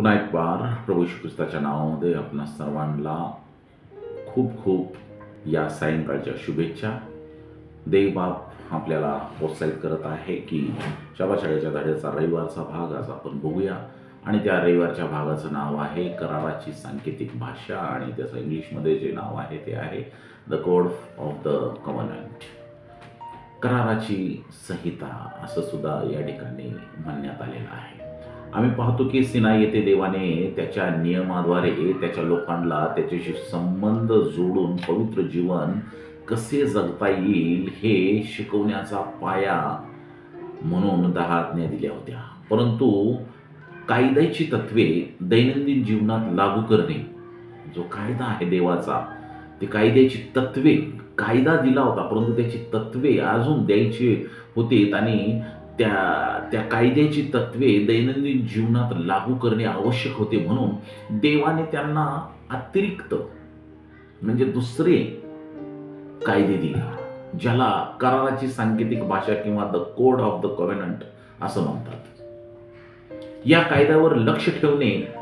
पुन्हा एक बार प्रभू श्री ख्रिस्ताच्या नावामध्ये आपणा सर्वांना खूप खूप या सायंकाळच्या शुभेच्छा. देवबाप आपल्याला प्रोत्साहित करत आहे की शाळेच्या धड्याचा रविवारचा भाग आज आपण बघूया. आणि त्या रविवारच्या भागाचं नाव आहे कराराची सांकेतिक भाषा आणि त्याचं इंग्लिशमध्ये जे नाव आहे ते आहे the code of the covenant कराराची संहिता असं सुद्धा या ठिकाणी म्हणण्यात आलेलं आहे. आम्ही पाहतो की सिना येथे देवाने त्याच्या नियमाद्वारे त्याच्या लोकांना त्याच्याशी संबंध जोडून पवित्र जीवन कसे जगता येईल हे शिकवण्याचा पाया म्हणून दहा आज्ञा दिल्या होत्या. परंतु कायद्याची तत्वे दैनंदिन जीवनात लागू करणे जो कायदा आहे देवाचा ते कायद्याची तत्वे कायदा दिला होता परंतु त्याची तत्वे अजून द्यायची होती आणि त्या त्या कायद्याची तत्वे दैनंदिन जीवनात लागू करणे आवश्यक होते म्हणून देवाने त्यांना अतिरिक्त म्हणजे दुसरे कायदे दिले. ज्याला कराराची सांकेतिक भाषा किंवा the code of the covenant असं म्हणतात. या कायद्यावर लक्ष ठेवणे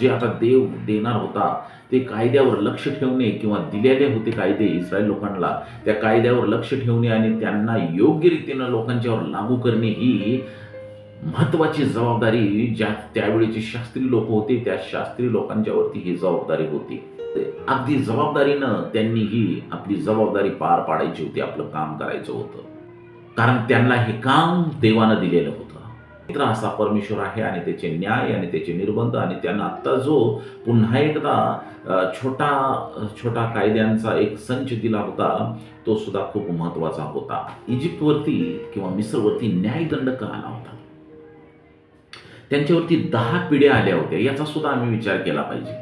जे आता देव देणार होता ते कायद्यावर लक्ष ठेवणे किंवा दिलेले होते कायदे इस्रायल लोकांना त्या कायद्यावर लक्ष ठेवणे आणि त्यांना योग्य रीतीनं लोकांच्यावर लागू करणे ही महत्वाची जबाबदारी ज्या त्यावेळेचे शास्त्री लोक होते त्या शास्त्री लोकांच्यावरती ही जबाबदारी होती. अगदी जबाबदारीनं त्यांनी ही आपली जबाबदारी पार पाडायची होती आपलं काम करायचं होतं. कारण त्यांना हे काम देवानं दिलेलं होतं. मित्र असा परमेश्वर आहे आणि त्याचे न्याय आणि त्याचे निर्बंध आणि त्यांना आत्ता जो पुन्हा एकदा छोटा छोटा कायद्यांचा एक संच दिला होता तो सुद्धा खूप महत्त्वाचा होता. इजिप्तवरती किंवा मिस्रवरती न्यायदंड का आला होता? त्यांच्यावरती दहा पिढ्या आल्या होत्या याचा सुद्धा आम्ही विचार केला पाहिजे.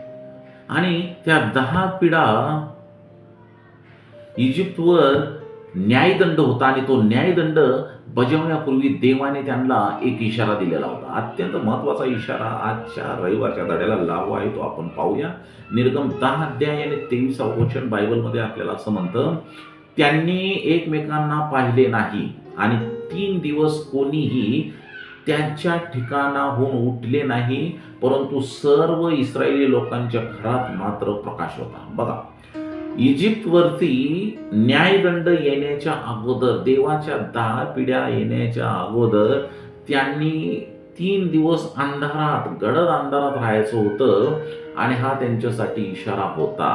आणि त्या दहा पिढा इजिप्तवर न्यायदंड होता आणि तो न्यायदंड बजावण्यापूर्वी देवाने त्यांना एक इशारा दिलेला होता. अत्यंत महत्त्वाचा इशारा आजच्या रविवारच्या धड्याला लावा आहे तो आपण पाहूया. निर्गम दहा अध्याय आणि तेवीस वचन बायबलमध्ये आपल्याला असं म्हणतं त्यांनी एकमेकांना पाहिले नाही आणि तीन दिवस कोणीही त्यांच्या ठिकाणाहून उठले नाही परंतु सर्व इस्रायली लोकांच्या घरात मात्र प्रकाश होता. बघा इजिप्तवरती न्यायदंड येण्याच्या अगोदर देवाच्या दहा पिढ्या येण्याच्या अगोदर त्यांनी तीन दिवस अंधारात गडद अंधारात राहायचं होतं आणि हा त्यांच्यासाठी इशारा होता.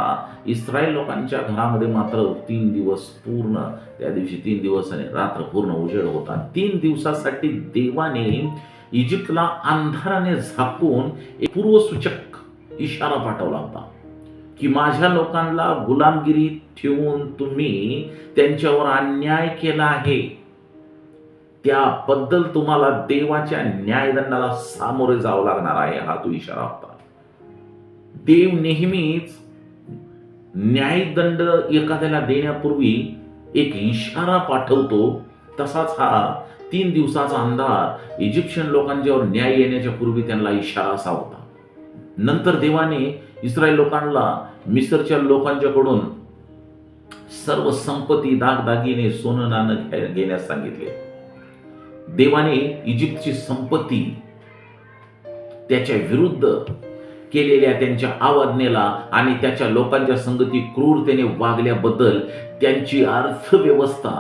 इस्रायल लोकांच्या घरामध्ये मात्र तीन दिवस पूर्ण त्या दिवशी तीन दिवस आणि रात्र पूर्ण उजेड होता. तीन दिवसासाठी देवाने इजिप्तला अंधाराने झाकून एक पूर्वसूचक इशारा पाठवला होता. की माझ्या लोकांना गुलामगिरी ठेवून तुम्ही त्यांच्यावर अन्याय केला आहे. त्याबद्दल तुम्हाला देवाच्या न्यायदंडाला सामोरे जावं लागणार आहे हा तो इशारा होता. देव नेहमीच न्यायदंड एखाद्याला देण्यापूर्वी एक इशारा पाठवतो. तसाच हा तीन दिवसाचा अंधार इजिप्शियन लोकांच्यावर न्याय येण्याच्या पूर्वी त्यांना इशारा असा होता. नंतर देवाने इस्रायल लोकांना मिसरच्या लोकांच्याकडून सर्व संपत्ती दागदागिने सोनं नाणं घेण्यास सांगितले. देवाने इजिप्तची संपत्ती त्याच्या विरुद्ध केलेल्या त्यांच्या आवाजनेला आणि त्याच्या लोकांच्या संगती क्रूरतेने वागल्याबद्दल त्यांची अर्थव्यवस्था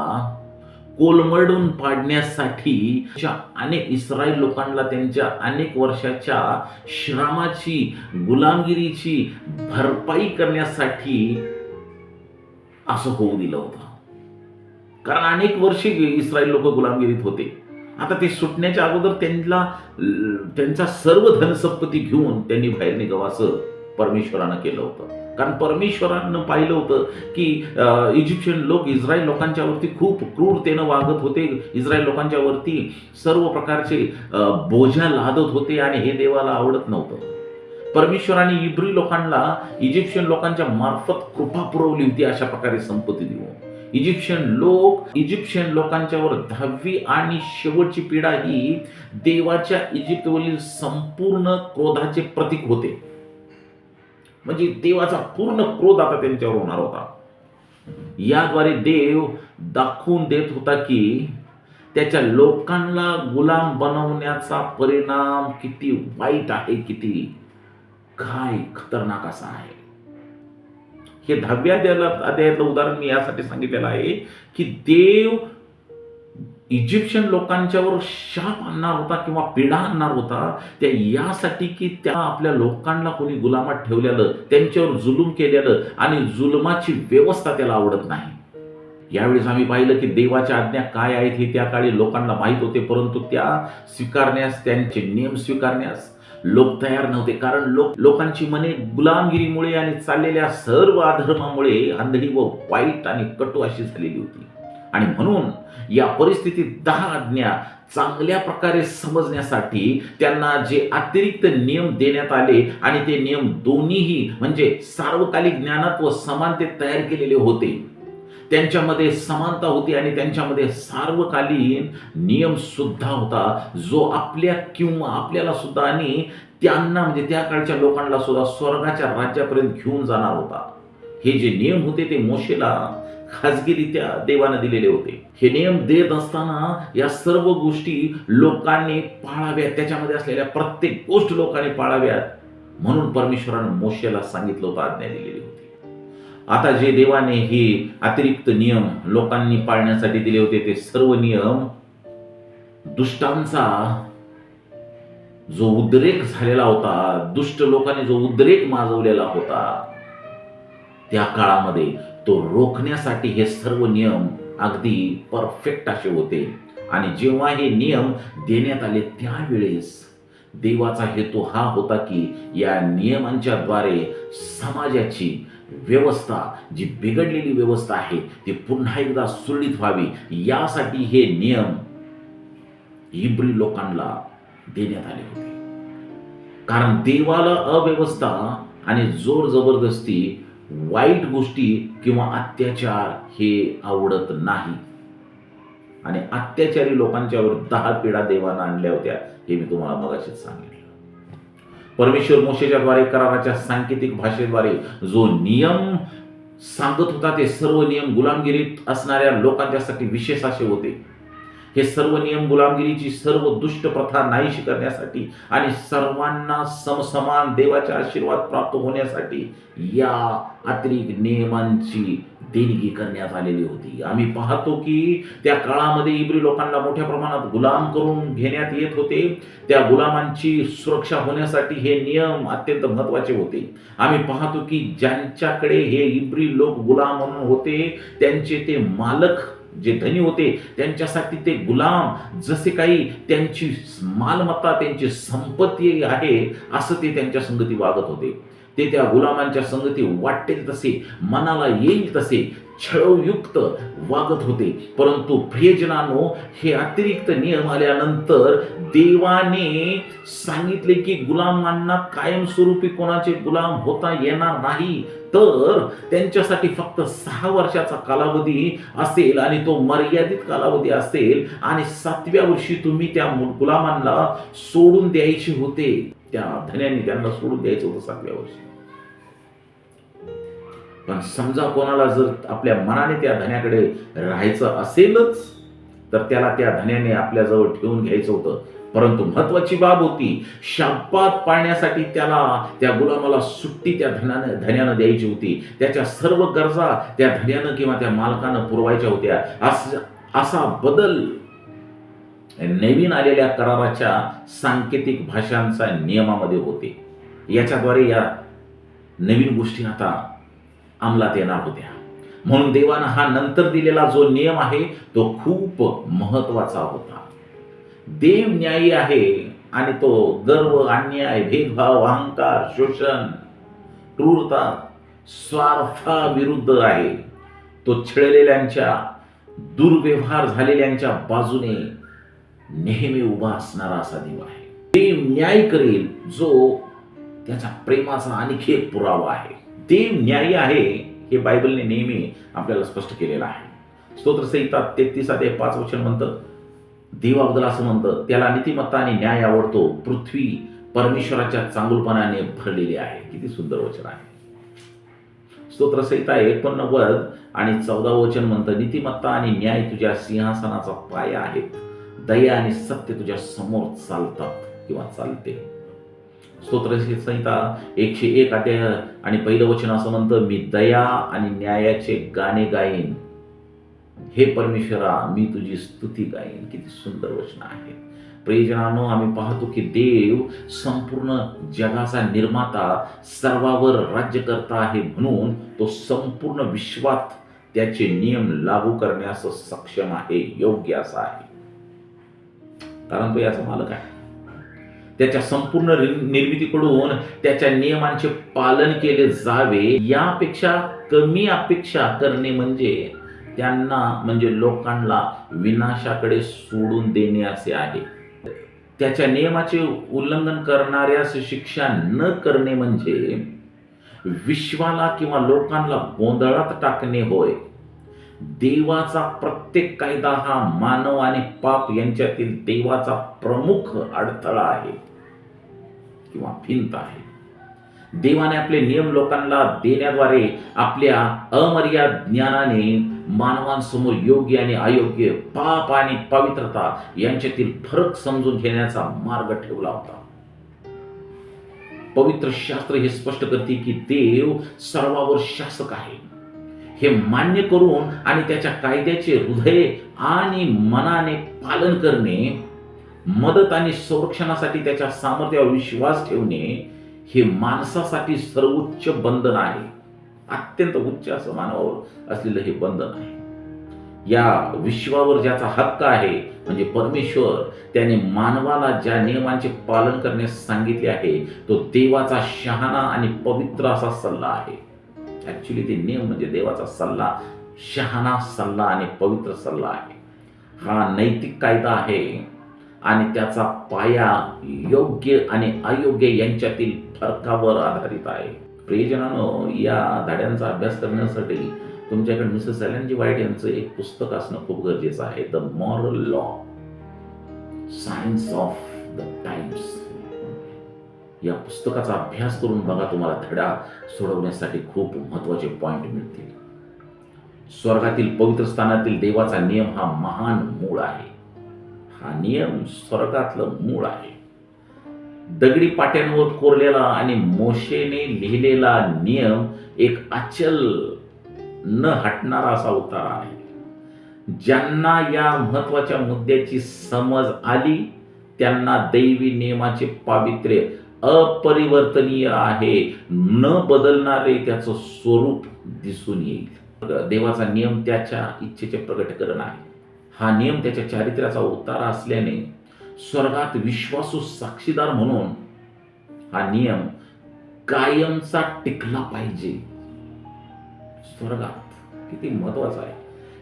कोलमडून पाडण्यासाठी अनेक इस्रायल लोकांना त्यांच्या अनेक वर्षाच्या श्रमाची गुलामगिरीची भरपाई करण्यासाठी असं होऊ दिलं होतं. कारण अनेक वर्षे इस्रायल लोक गुलामगिरीत होते. आता ते सुटण्याच्या अगोदर त्यांना त्यांचा सर्व धनसंपत्ती घेऊन त्यांनी बाहेर निघावं असं परमेश्वरानं केलं होतं. कारण परमेश्वरानं पाहिलं होतं की इजिप्शियन लोक इस्रायल लोकांच्यावरती खूप क्रूरतेनं वागत होते. इस्रायल लोकांच्यावरती सर्व प्रकारचे बोझ्या बोजा लादत होते आणि हे देवाला आवडत नव्हतं. परमेश्वराने इब्री लोकांना इजिप्शियन लोकांच्या मार्फत कृपा पुरवली होती अशा प्रकारे संपत्ती देऊन. इजिप्शियन लोक इजिप्शियन लोकांच्यावर दहावी आणि शेवटची पिढा ही देवाच्या इजिप्तवरील संपूर्ण क्रोधाचे प्रतीक होते. म्हणजे देवाचा पूर्ण क्रोध आता त्यांच्यावर होणार होता. याद्वारे देव दाखवून देत होता की त्याच्या लोकांना गुलाम बनवण्याचा परिणाम किती वाईट आहे किती काय खतरनाक असा आहे. हे दहाव्या अध्यायातलं उदाहरण मी यासाठी सांगितलेलं आहे की देव इजिप्शियन लोकांच्यावर शाप आणणार होता किंवा पीडा आणणार होता त्या यासाठी की त्या आपल्या लोकांना कोणी गुलामात ठेवलेलं त्यांच्यावर जुलूम केलेलं आणि जुलमाची व्यवस्था त्याला आवडत नाही. यावेळेस आम्ही पाहिलं की देवाच्या आज्ञा काय आहेत हे त्या काळी लोकांना माहीत होते परंतु त्या स्वीकारण्यास त्यांचे नियम स्वीकारण्यास लोक तयार नव्हते. कारण लोक लोकांची मने गुलामगिरीमुळे आणि चाललेल्या सर्व अधर्मामुळे आंधळी व वाईट आणि कटू अशी झालेली होती. आणि म्हणून या परिस्थितीत दहा आज्ञा चांगल्या प्रकारे समजण्यासाठी त्यांना जे अतिरिक्त नियम देण्यात आले आणि ते नियम दोन्हीही म्हणजे सार्वकालिक ज्ञानात व समानतेत तयार केलेले होते. त्यांच्यामध्ये समानता होती आणि त्यांच्यामध्ये सार्वकालीन नियम सुद्धा होता. जो आपल्या किंवा आपल्याला सुद्धा आणि त्यांना म्हणजे त्या काळच्या लोकांना सुद्धा स्वर्गाच्या राज्यापर्यंत घेऊन जाणार होता. हे जे नियम होते ते मोशेला खाजगीरित्या देवानं दिलेले होते. हे नियम देत असताना या सर्व गोष्टी लोकांनी पाळाव्यात. त्याच्यामध्ये असलेल्या प्रत्येक गोष्ट लोकांनी पाळाव्यात. म्हणून परमेश्वरानं मोशेला सांगितलं होतं आज्ञा दिलेली होती. आता जे देवाने हे अतिरिक्त नियम लोकांनी पाळण्यासाठी दिले होते ते सर्व नियम दुष्टांचा जो उद्रेक झालेला होता दुष्ट लोकांनी जो उद्रेक माजवलेला होता त्या काळामध्ये तो रोखण्यासाठी हे सर्व नियम अगदी परफेक्ट असे होते. आणि जेव्हा हे नियम देण्यात आले त्यावेळेस देवाचा हेतू हा होता की या नियमांच्या द्वारे समाजाची व्यवस्था जी बिघडलेली व्यवस्था आहे ती पुन्हा एकदा सुरळीत व्हावी. यासाठी हे नियम इब्री लोकांना देण्यात आले होते. कारण देवाला अव्यवस्था आणि जोर जबरदस्ती वाईट गोष्टी किंवा अत्याचार हे आवडत नाही. आणि अत्याचारी लोकांच्यावर दहा पिढा देवानं आणल्या होत्या हे मी तुम्हाला मगाशीच सांगितलं. परमेश्वर मोशेच्याद्वारे कराराच्या सांकेतिक भाषेद्वारे जो नियम सांगत होता ते सर्व नियम गुलामगिरीत असणाऱ्या लोकांच्यासाठी विशेष असे होते. हे सर्व नियम गुलामगिरीची सर्व दुष्ट प्रथा नाहीशी करण्यासाठी आणि सर्वांना समसमान देवाचा आशीर्वाद प्राप्त होण्यासाठी या अतिरिक्त नियमांची देणगी करण्यात आलेली होती. आम्ही पाहतो की त्या काळामध्ये इब्री लोकांना मोठ्या प्रमाणात गुलाम करून घेण्यात येत होते. त्या गुलामांची सुरक्षा होण्यासाठी हे नियम अत्यंत महत्त्वाचे होते. आम्ही पाहतो की ज्यांच्याकडे हे इब्री लोक गुलाम म्हणून होते त्यांचे ते मालक जे धनी होते त्यांच्यासाठी ते गुलाम जसे काही त्यांची मालमत्ता त्यांची संपत्ती आहे असं ते त्यांच्या संगती वागत होते. ते त्या गुलामांच्या संगती वाटेल तसे मनाला येईल तसे छळयुक्त वागत होते. परंतु प्रियजनानो हे अतिरिक्त नियम आल्यानंतर देवाने सांगितले की गुलामांना कायमस्वरूपी कोणाचे गुलाम होता येणार नाही. तर त्यांच्यासाठी फक्त सहा वर्षाचा कालावधी असेल आणि तो मर्यादित कालावधी असेल आणि सातव्या वर्षी तुम्ही त्या गुलामांना सोडून द्यायचे होते. त्या धन्याने त्यांना सोडून द्यायचं होतं सातव्या वर्षी. पण समजा कोणाला जर आपल्या मनाने त्या धन्याकडे राहायचं असेलच तर त्याला त्या धन्याने आपल्याजवळ ठेवून घ्यायचं होतं. परंतु महत्वाची बाब होती शापात पाळण्यासाठी त्याला त्या गुलामाला सुट्टी त्या धनानं धन्यानं द्यायची होती. त्याच्या सर्व गरजा त्या धन्यानं किंवा त्या मालकानं पुरवायच्या होत्या. असा बदल नवीन आलेल्या कराराच्या सांकेतिक भाषांचा नियमामध्ये होते. याच्याद्वारे या नवीन गोष्टी आता अंमलात येणार होत्या. म्हणून देवानं हा नंतर दिलेला जो नियम आहे तो खूप महत्त्वाचा होता. देव न्यायी आहे आणि तो गर्व अन्याय भेदभाव अहंकार शोषण क्रूरता स्वार्थाविरुद्ध आहे. तो छळलेल्यांच्या दुर्व्यवहार झालेल्यांच्या बाजूने नेहमी उभा असणारा असा देव आहे. देव न्याय करेल जो त्याच्या प्रेमाचा आणखी एक पुरावा आहे. देव न्यायी आहे हे बायबलने नेहमी आपल्याला स्पष्ट केलेलं आहे. स्तोत्रसहिता तेहतीस ते पाच वचन म्हणतं देवाबद्दल असं म्हणतं त्याला नीतिमत्ता आणि न्याय आवडतो पृथ्वी परमेश्वराच्या चांगुलपणाने भरलेली आहे. किती सुंदर वचन आहे. स्तोत्रसंहिता एकोणनव्वद आणि चौदा वचन म्हणतं नीतिमत्ता आणि न्याय तुझ्या सिंहासनाचा पाया आहेत. दया आणि सत्य तुझ्या समोर चालतात किंवा चालते. स्तोत्र संहिता एकशे एक अध्याय आणि पहिलं वचन असं म्हणतं मी दया आणि न्यायाचे गाणे गाईन. हे परमेश्वरा मी तुझी स्तुती गाईन. किती सुंदर वचन आहे. प्रियजनानो आम्ही पाहतो की देव संपूर्ण जगाचा निर्माता सर्वावर राज्य करता आहे म्हणून तो संपूर्ण विश्वात त्याचे नियम लागू करण्यास सक्षम आहे योग्य असा आहे. कारण तो याचा मालक आहे. त्याच्या संपूर्ण निर्मितीकडून त्याच्या नियमांचे पालन केले जावे यापेक्षा कमी अपेक्षा करणे म्हणजे त्यांना म्हणजे लोकांना विनाशाकडे सोडून देणे असे आहे. त्याच्या नियमाचे उल्लंघन करणाऱ्यास शिक्षा न करणे म्हणजे विश्वाला किंवा लोकांना गोंधळात टाकणे होय. देवाचा प्रत्येक कायदा हा मानव आणि पाप यांच्यातील देवाचा प्रमुख अडथळा आहे किंवा भिंत आहे. देवाने आपले नियम लोकांना देण्याद्वारे आपल्या अमर्याद ज्ञानाने मानवांसमोर योग्य आणि अयोग्य पाप आणि पवित्रता यांच्यातील फरक समजून घेण्याचा मार्ग ठेवला होता. पवित्र शास्त्र हे स्पष्ट करते की देव सर्वावर शासक आहे. हे मान्य करून आणि त्याच्या कायद्याचे हृदय आणि मनाने पालन करणे मदत आणि संरक्षणासाठी त्याच्या सामर्थ्यावर विश्वास ठेवणे हे माणसासाठी सर्वोच्च बंधन आहे. अत्यंत उच्च असं मानवावर असलेलं हे बंधन आहे. या विश्वावर ज्याचा हक्क आहे म्हणजे परमेश्वर त्याने मानवाला ज्या नियमांचे पालन करण्यास सांगितले आहे तो देवाचा शहाणा आणि पवित्र असा सल्ला आहे. ॲक्च्युली ते नियम म्हणजे देवाचा सल्ला शहाणा सल्ला आणि पवित्र सल्ला आहे. हा नैतिक कायदा आहे आणि त्याचा पाया योग्य आणि अयोग्य यांच्यातील फरकावर आधारित आहे. प्रियजनानं या धड्यांचा अभ्यास करण्यासाठी तुमच्याकडे मिसेस एलन जी वाईट यांचं एक पुस्तक असणं खूप गरजेचं आहे. The moral law science of the times या पुस्तकाचा अभ्यास करून बघा तुम्हाला धडा सोडवण्यासाठी खूप महत्त्वाचे पॉइंट मिळतील. स्वर्गातील पवित्र स्थानातील देवाचा नियम हा महान मूळ आहे. हा नियम स्वर्गातलं मूळ आहे. दगडी पाट्यांवर कोरलेला आणि मोशेने लिहिलेला नियम एक अचल न हटणारा असा उतारा आहे. ज्यांना या महत्त्वाच्या मुद्द्याची समज आली त्यांना दैवी नियमाचे पावित्र्य अपरिवर्तनीय आहे. न बदलणारे त्याचं स्वरूप दिसून येईल. देवाचा नियम त्याच्या इच्छेचे प्रकटीकरण आहे. हा नियम त्याच्या चारित्र्याचा उतारा असल्याने स्वर्गात विश्वासू साक्षीदार म्हणून हा नियम कायमचा टिकला पाहिजे. स्वर्गात किती महत्त्वाचा आहे.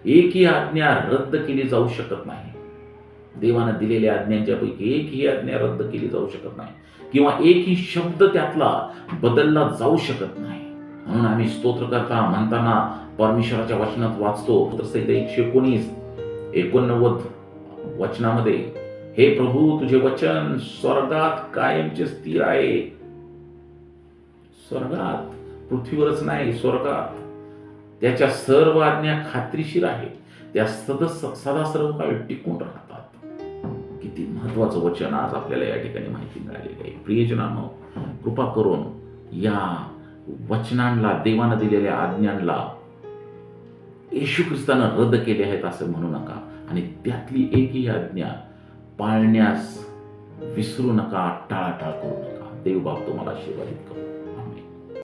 एकही आज्ञा रद्द केली जाऊ शकत नाही. देवानं दिलेल्या आज्ञांच्या पैकी एकही आज्ञा रद्द केली जाऊ शकत नाही. किंवा एकही शब्द त्यातला बदलला जाऊ शकत नाही. म्हणून आम्ही स्तोत्र करता म्हणताना परमेश्वराच्या वचनात वाचतो. तसं एकशे एकोणीस एकोणनव्वद वचनामध्ये हे प्रभू तुझे वचन स्वर्गात कायमचे स्थिर आहे. स्वर्गात पृथ्वीवरच नाही स्वर्गात. त्याच्या सर्व आज्ञा खात्रीशीर आहे. त्या सदस्य सदा सर्व काळ टिकून राहतात. किती महत्वाचं वचन आज आपल्याला या ठिकाणी माहिती मिळालेली आहे. प्रियजनांनो कृपा करून या वचनांना देवानं दिलेल्या आज्ञांना येशू ख्रिस्तानं रद्द केले आहेत असं म्हणू नका. आणि त्यातली एकही आज्ञा पाळण्यास विसरू नका टाळाटाळ करू नका. देव बाप तुम्हाला आशीर्वादित करू